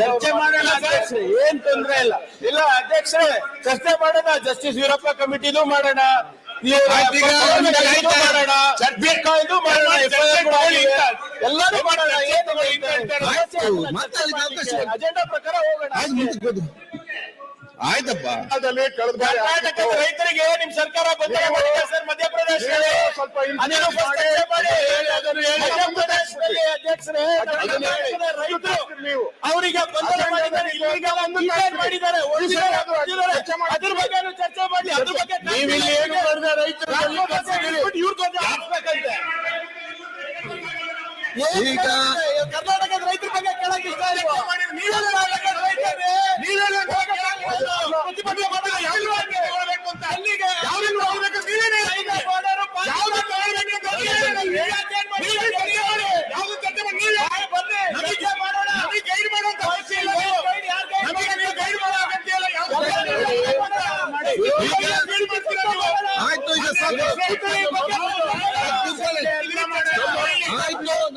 ಚರ್ಚೆ ಮಾಡೋಣ ಅಧ್ಯಕ್ಷ ಏನ್ ತೊಂದ್ರೆ ಇಲ್ಲ ಇಲ್ಲ ಅಧ್ಯಕ್ಷರೇ ಚರ್ಚೆ ಮಾಡೋಣ ಜಸ್ಟಿಸ್ ವೀರಪ್ಪ ಕಮಿಟಿನೂ ಮಾಡೋಣ. ಎಲ್ಲರೂ ಮಾಡೋಣ ಅಜೆಂಡಾ ಪ್ರಕಾರ ಹೋಗೋಣ. ಆಯ್ತಪ್ಪ ಕಾಲದಲ್ಲಿ ಕಳೆದ ಬಾರಿ ಆಗಿತ್ತು. ರೈತರಿಗೆ ನಿಮ್ ಸರ್ಕಾರ ಬಂಧನ ಮಾಡಿದೆ ಸರ್ ಮಧ್ಯಪ್ರದೇಶದಲ್ಲಿ ನೀವು ಸ್ವಲ್ಪ ಹಿಂದೆ ಅದನ್ನು first ಚರ್ಚೆ ಮಾಡಿ. ಅದನ್ನು ಹೇಳಿ. ಮಧ್ಯಪ್ರದೇಶದಲ್ಲಿ ಅಧ್ಯಕ್ಷರೇ ಅದನ್ನು ಹೇಳಿ. ರೈತರು ನೀವು ಅವರಿಗೆ ಬಂಧನ ಅದನ್ನು ಮಾಡಿದ್ದಾರೆ ಈಗ ಒಂದು ಡಿಸೈಡ್ ಮಾಡಿದ್ದಾರೆ ಹೊರಡಿದ್ದಾರೆ, ಅದು ಹೊರಡಿದ್ದಾರೆ. ಚರ್ಚೆ ಮಾಡಿ. ಅದ್ರ ಬಗ್ಗೆ ಚರ್ಚೆ ಮಾಡಿ ಅದ್ರ ಬಗ್ಗೆ ನೀವು ಇಲ್ಲಿ ಏನು ಬರ್ದೆ ರೈತರು ರಾಜ್ಯ ಬಗ್ಗೆ ಇಟ್ಬಿಟ್ಟು ಇವ್ರ ಬಗ್ಗೆ ಹಾಕ್ಬೇಕಂತೆ. ಈಗ- ಕರ್ನಾಟಕದ ರೈತರ ಬಗ್ಗೆ ಕೇಳಕ್ ಇಷ್ಟ. ನೀವೇ ಪ್ರತಿಭಟನೆ ಮಾಡಿದ್ರೆ ಯಾವ್ದು ಅಂತ ಅಲ್ಲಿಗೆ ಯಾವ್ದನ್ನು ತಗೊಳ್ಬೇಕು? ನೀವೇನೇ ಯಾವ್ದು ತಗೊಳ್ಬೇಕು ಅಂತ ನೀವೇ ಯಾಕೆ ಏನ್ ಮಾಡ್ತೀರಿ? ಯಾವ್ದು ಚರ್ಚೆ ಮಾಡಿ ನೀವೇ ಬರ್ರಿ. ಚರ್ಚೆ ಮಾಡೋಣ. ಗೈಡ್ ಮಾಡುವಂತ ಅವಶ್ಯ ಇಲ್ಲ. ನಮಗೆ ನೀವು ಗೈಡ್ ಮಾಡೋ ಅಗತ್ಯ ಇಲ್ಲ. ಯಾವ್ದು ಮಾಡಿ. ಗೈಡ್ ಮಾಡ್ತೀರಾ ನೀವು? ಆಯ್ತು ಈಗ ಸಾಕು. ರೈತರ ಬಗ್ಗೆ ಕೂತ್ಕೊಳ್ಳಿ. ಆಯ್ತು ನಮ್ ಜೊತೆ ಚರ್ಚೆ ಬಗ್ಗೆ ಏನ್ ಗೊತ್ತಿಲ್ಲ ಅಂತ ಕೂತ್ಕೊಳ್ಳಿ.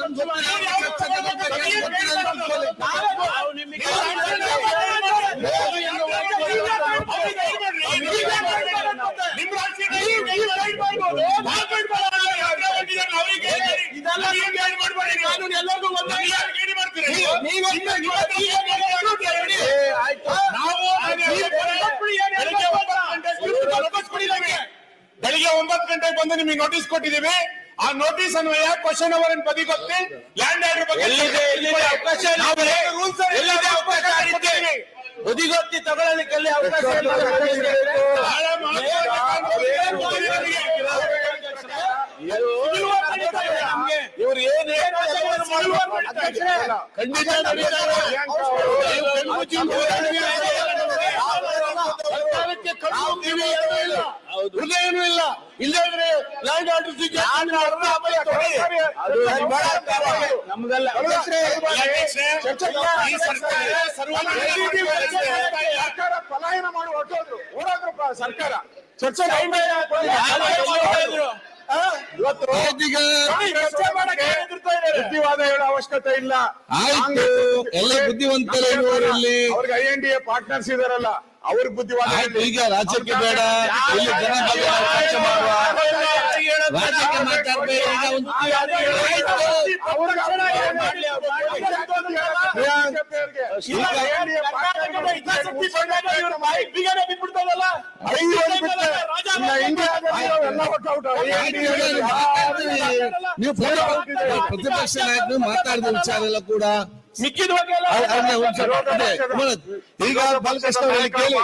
ಬೆಳಿಗ್ಗೆ ಒಂಬತ್ತು ಗಂಟೆಗೆ ಬಂದು ನಿಮಗೆ ನೋಟಿಸ್ ಕೊಟ್ಟಿದ್ದೀವಿ. ಆ ನೋಟಿಸ್ ಅನ್ವಯ ಕ್ವಶನ್ ಅವರ್ ಬದಿಗೊತ್ತಿ ಲ್ಯಾಂಡ್ ಆರ್ಡರ್ ಬಗ್ಗೆ ಎಲ್ಲಿದೆ ಎಲ್ಲಿದೆ ಅವಕಾಶ ಇಲ್ಲ. ಎಲ್ಲಿದೆ. ಬದಿಗೊತ್ತಿ ತಗೊಳ್ಳಲಿಕ್ಕೆ ಎಲ್ಲಿ ಅವಕಾಶ ಇಲ್ಲ. ಬಹಳ ಇವ್ರು ಏನ್ ಖಂಡಿತ ಹೃದಯನೂ ಇಲ್ಲ ಆರ್ಡರ್ ನಮ್ದಲ್ಲ ಸರ್ಕಾರ ಪಲಾಯನ ಮಾಡಿ ಹೊರಟೋದ್ರು ಓಡೋದ್ರು ಸರ್ಕಾರ. ಚರ್ಚೆ. ಬುದ್ಧಿವಾದ ಹೇಳೋ ಅವಶ್ಯಕತೆ ಇಲ್ಲ. ಆಯ್ತು. ಎಲ್ಲ ಬುದ್ಧಿವಂತರು ಇರುವವರಲ್ಲಿ ಅವ್ರಿಗೆ I N D A partners ಇದಾರಲ್ಲ ಅವ್ರಿಗೆ ಬುದ್ಧಿವಾದ ಆಯ್ತು ಈಗ ರಾಜ್ಯಕ್ಕೆ ಬೇಡ. ಇಲ್ಲಿ ಜನ ಚರ್ಚೆ ಮಾಡುವ ನೀವು ಪ್ರತಿಪಕ್ಷ ನಾಯಕರು ಮಾತಾಡಿದ ವಿಚಾರ ಎಲ್ಲ ಕೂಡ ಕುಮಾರ್, ಈಗ ಬಾಲಕೃಷ್ಣ ಕೇಳಿ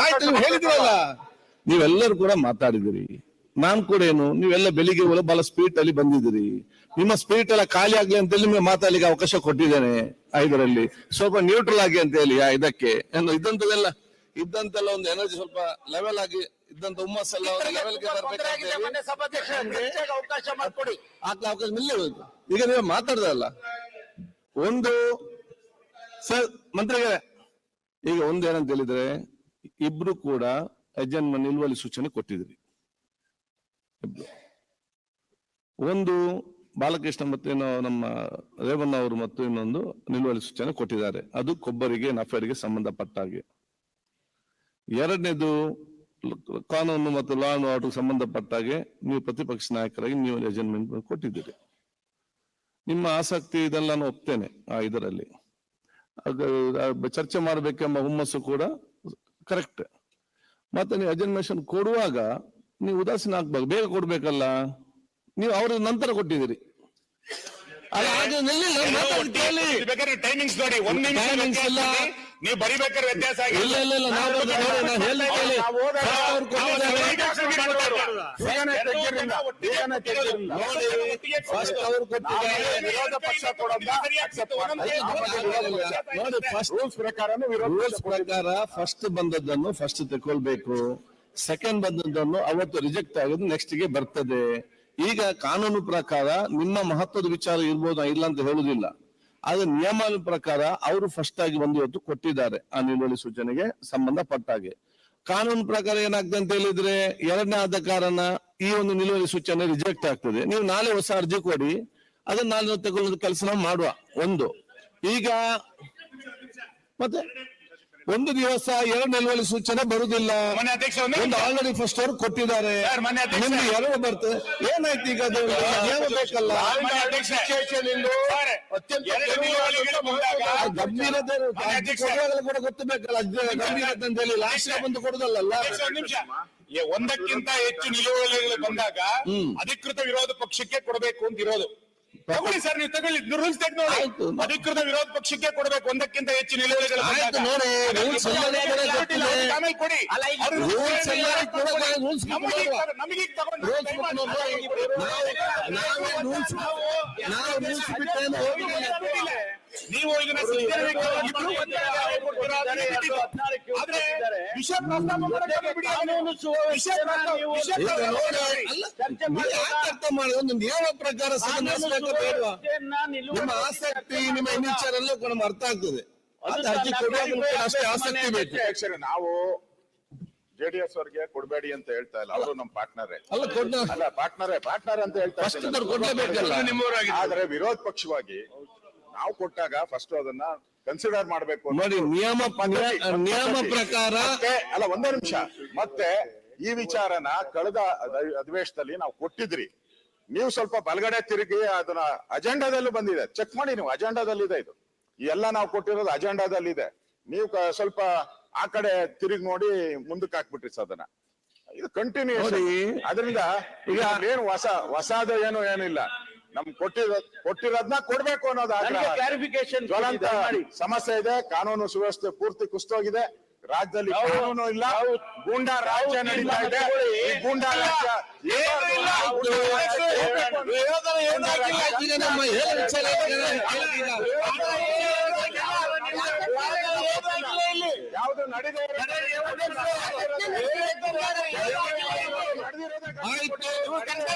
ಆಯ್ತು ನೀವು ಹೇಳಿದ್ರಲ್ಲ ನೀವೆಲ್ಲರೂ ಕೂಡ ಮಾತಾಡಿದಿರಿ ನಾನ್ ಕೂಡ ಏನು ನೀವೆಲ್ಲ ಬೆಳಿಗ್ಗೆ ಬಹಳ ಸ್ಪೀಡ್ ಅಲ್ಲಿ ಬಂದಿದ್ದೀರಿ. ನಿಮ್ಮ ಸ್ಪೀಡ್ ಎಲ್ಲ ಖಾಲಿ ಆಗ್ಲಿ ಅಂತ ಹೇಳಿ ನಿಮಗೆ ಮಾತಾಡ್ಲಿಕ್ಕೆ ಅವಕಾಶ ಕೊಟ್ಟಿದ್ದೇನೆ ಐದರಲ್ಲಿ. ಸ್ವಲ್ಪ ನ್ಯೂಟ್ರಲ್ ಆಗಿ ಅಂತ ಹೇಳಿ ಇದಕ್ಕೆ. ಇದ್ದಂತದೆಲ್ಲ ಇದ್ದಂತೆಲ್ಲ ಒಂದು ಎನರ್ಜಿ ಸ್ವಲ್ಪ ಲೆವೆಲ್ ಆಗಿ ಇದ್ದಂತ ಹುಮ್ಮಸ್ ಎಲ್ಲ ಲೆವೆಲ್ಗೆ ಅವಕಾಶ ಮಾಡಿಕೊಡಿ. ಆಗ್ಲಾ ಅವಕಾಶ ಈಗ ನೀವು ಮಾತಾಡ್ದಲ್ಲ ಒಂದು ಸರ್ ಮಂತ್ರಿಗಳೇ ಈಗ ಒಂದೇನಂತ ಹೇಳಿದ್ರೆ ಇಬ್ರು ಕೂಡ ಯಜನ್ಮ ನಿಲುವಳಿ ಸೂಚನೆ ಕೊಟ್ಟಿದ್ರಿ. ಒಂದು ಬಾಲಕೃಷ್ಣ ಮತ್ತು ನಮ್ಮ ರೇವಣ್ಣ ಅವರು ಮತ್ತು ಇನ್ನೊಂದು ನಿಲುವಳಿ ಸೂಚನೆ ಕೊಟ್ಟಿದ್ದಾರೆ. ಅದು ಕೊಬ್ಬರಿಗೆ ನಫೇರಿಗೆ ಸಂಬಂಧಪಟ್ಟ ಹಾಗೆ ಎರಡನೇದು ಕಾನೂನು ಮತ್ತು ಲಾ ಅಂಡ್ ಆರ್ಡರ್ ಸಂಬಂಧಪಟ್ಟ ಹಾಗೆ ನೀವು ಪ್ರತಿಪಕ್ಷ ನಾಯಕರಾಗಿ ನೀವು ಅಜೆಂಡ್ಮೆಂಟ್ ಕೊಟ್ಟಿದ್ದೀರಿ. ನಿಮ್ಮ ಆಸಕ್ತಿ ಇದೆಲ್ಲ ನಾನು ಒಪ್ತೇನೆ ಆ ಇದರಲ್ಲಿ. ಚರ್ಚೆ ಮಾಡಬೇಕೆಂಬ ಹುಮ್ಮಸ್ಸು ಕೂಡ ಕರೆಕ್ಟ್ ಮತ್ತೆ ನೀವು ಅಜೆಂಡ್ಮೇಷನ್ ಕೊಡುವಾಗ ನೀವು ಉದಾಸೀನ ಆಗ್ಬಾರ್ದು. ಬೇಗ ಕೊಡ್ಬೇಕಲ್ಲ. ನೀವು ಅವ್ರ ನಂತರ ಕೊಟ್ಟಿದ್ದೀರಿ. ಟೈಮಿಂಗ್ಸ್ ನೋಡಿ ಒಂದ್ ನಿಮಿಷ. ನೀವು ಬರಿಬೇಕಾದ್ರೆ ವ್ಯತ್ಯಾಸ ನೋಡಿ, ಫಸ್ಟ್ ಪ್ರಕಾರ ಫಸ್ಟ್ ಬಂದದ್ದನ್ನು ಫಸ್ಟ್ ತಗೊಳ್ಬೇಕು ಸೆಕೆಂಡ್ ಬಂದದ್ದನ್ನು ಅವತ್ತು ರಿಜೆಕ್ಟ್ ಆಗೋದು ನೆಕ್ಸ್ಟ್ಗೆ ಬರ್ತದೆ. ಈಗ ಕಾನೂನು ಪ್ರಕಾರ ನಿಮ್ಮ ಮಹತ್ವದ ವಿಚಾರ ಇರ್ಬೋದು ಇಲ್ಲ ಅಂತ ಹೇಳುದಿಲ್ಲ. ಆದ್ರೆ ನಿಯಮ ಪ್ರಕಾರ ಅವರು ಫಸ್ಟ್ ಆಗಿ ಒಂದು ಇವತ್ತು ಕೊಟ್ಟಿದ್ದಾರೆ ಆ ನಿಲುವಳಿ ಸೂಚನೆಗೆ ಸಂಬಂಧಪಟ್ಟ ಹಾಗೆ. ಕಾನೂನು ಪ್ರಕಾರ ಏನಾಗ್ತದೆ ಅಂತ ಹೇಳಿದ್ರೆ ಎರಡನೇ ಆದ ಕಾರಣ ಈ ಒಂದು ನಿಲುವಳಿ ಸೂಚನೆ ರಿಜೆಕ್ಟ್ ಆಗ್ತದೆ. ನೀವು ನಾಳೆ ಹೊಸ ಅರ್ಜಿ ಕೊಡಿ, ಅದನ್ನ ನಾಳೆ ತಗೊಳ್ಳೋದು ಕೆಲಸ ಮಾಡುವ. ಒಂದು. ಈಗ ಮತ್ತೆ? ಒಂದು ದಿವಸ ಎರಡು ನಿಲುವಳಿ ಸೂಚನೆ ಬರುದಿಲ್ಲ ಮನೆ ಅಧ್ಯಕ್ಷ ಒಂದು ಆಲ್ರೆಡಿ ಫಸ್ಟ್ ಅವ್ರು ಕೊಟ್ಟಿದ್ದಾರೆ. ಸರ್, ಮೊನ್ನೆ ಅಧ್ಯಕ್ಷ- ನಿಮ್ಗೆ ಎರಡು ಬರ್ತದೆ. ಏನಾಯ್ತು ಈಗ ಅದು? ನಿಯಮ ಬೇಕಲ್ಲ? ಗಂಭೀರತೆ. ಕೂಡ ಗೊತ್ತಬೇಕಲ್ಲ? ಗಂಭೀರತೆ ಅಂತ ಹೇಳಿ ಲಾಸ್ಟ್ ಬಂದು ಕೊಡುದಲ್ಲ ಒಂದಕ್ಕಿಂತ ಹೆಚ್ಚು ನಿಲುವಳಿಗಳು ಬಂದಾಗ ಅಧಿಕೃತ ವಿರೋಧ ಪಕ್ಷಕ್ಕೆ ಕೊಡಬೇಕು ಅಂತ ಇರೋದು. ತಗೊಳ್ಳಿ ಸರ್ ನೀವು ತಗೊಳ್ಳಿ. ರೂಲ್ಸ್ ತೆಗೆದು ನೋಡಿ. ಅಧಿಕೃತ ವಿರೋಧ ಪಕ್ಷಕ್ಕೆ ಕೊಡಬೇಕು. ಒಂದಕ್ಕಿಂತ ಹೆಚ್ಚು ನಿಲುವಳಿಗಳು ಆಯ್ತು ಬಂದಾಗ. ನೋಡಿ, rules ಕೂಡ. ಗೊತ್ತಿದೆ. ಆಮೇಲೆ ಕೊಡಿ. ಅವ್ರು ರೂಲ್ಸ್ ಎಲ್ಲರಿಗೂ ಕೂಡ ಗೊತ್ತಿದೆ, rules ನಮಗೆ ಈಗ ತಗೊಂಡು- ನಮಗೆ ಈಗ ತಗೊಂಡು. ರೂಲ್ಸ್ ದಯಮಾಡಿ ಬಿಟ್ಟು ನಾವು- ನಾವೇ ರೂಲ್ಸ್ ನಾವು ರೂಲ್ಸ್ ಬಿಟ್ಟೇನು ಹೋಗಿಲ್ಲ ನೀವು ಇದನ್ನ. ಆದ್ರೆ ಪ್ರಸ್ತಾಪ ಯಾಕೆ ಅರ್ಥ ಮಾಡೋದು ಒಂದು ನಿಯಮ ಪ್ರಕಾರ ನಿಮ್ಮ ಆಸಕ್ತಿ ನಿಮ್ಮ ಇನ್ನಿಚರ್ ಎಲ್ಲ ನಮ್ಗೆ ಅರ್ಥ ಆಗ್ತದೆ. ಅದು ಅರ್ಜಿ ಕೊಡುವಾಗ ಅಷ್ಟೇ ಆಸಕ್ತಿ ಬೇಕು. ನಾವು ಜೆಡಿಎಸ್ ಅವರಿಗೆ ಕೊಡಬೇಡಿ ಅಂತ ಹೇಳ್ತಾ ಇಲ್ಲ. ಅವರು ನಮ್ಮ ಪಾರ್ಟ್ನರ್. ಅಲ್ಲ ಪಾರ್ಟ್ನರೇ ಪಾರ್ಟ್ನರ್ ಅಂತ ಹೇಳ್ತಾ. ಆದ್ರೆ ವಿರೋಧ ಪಕ್ಷವಾಗಿ ನಾವು ಕೊಟ್ಟಾಗ ಫಸ್ಟ್ ಅದನ್ನ ಕನ್ಸಿಡರ್ ಮಾಡಬೇಕು ನೋಡಿ ನಿಯಮ ನಿಯಮ ಪ್ರಕಾರ ಅಲ್ಲ ಒಂದೇ ನಿಮಿಷ. ಮತ್ತೆ ಈ ವಿಚಾರನ ಕಳೆದ ಅಧ- ಅಧಿವೇಶನದಲ್ಲಿ ನಾವು ಕೊಟ್ಟಿದ್ರಿ. ನೀವು ಸ್ವಲ್ಪ ಬಲಗಡೆ ತಿರುಗಿ ಅದನ್ನ ಅಜೆಂಡಾದಲ್ಲಿ ಬಂದಿದೆ. ಚೆಕ್ ಮಾಡಿ ನೀವು ಅಜೆಂಡಾದಲ್ಲಿದೆ ಇದು. ಈ ಎಲ್ಲ ನಾವು ಕೊಟ್ಟಿರೋದು ಅಜೆಂಡಾದಲ್ಲಿದೆ. ನೀವು ಕ- ಸ್ವಲ್ಪ ಆ ಕಡೆ ತಿರುಗಿ ನೋಡಿ ಮುಂದಕ್ಕೆ ಹಾಕ್ಬಿಟ್ರಿ ಸದನ ಇದು ಕಂಟಿನ್ಯೂ. ಅದರಿಂದ ಈಗ ಏನು ಹೊಸ ಹೊಸದು ಏನು ಏನಿಲ್ಲ. ನಮ್ ಕೊಟ್ಟಿರೋ ಕೊಟ್ಟಿರೋದ್ನ ಕೊಡ್ಬೇಕು ಅನ್ನೋದು ಕ್ಲಾರಿಫಿಕೇಶನ್ ಜ್ವಲಂತ ಸಮಸ್ಯೆ ಇದೆ ಕಾನೂನು ಸುವ್ಯವಸ್ಥೆ ಪೂರ್ತಿ ಕುಸ್ತೋಗಿದೆ ರಾಜ್ಯದಲ್ಲಿ ಕಾನೂನು ಇಲ್ಲ. ಗೂಂಡಾ ರಾಜ್ಯ ನಡೀತಾ ಇದೆ. ಗೂಂಡಾ ರಾಜ್ಯ? ಯಾವುದು ನಡೆದೇ ಆಯ್ತು. ಆಯ್ತು ಆಗಿರೋ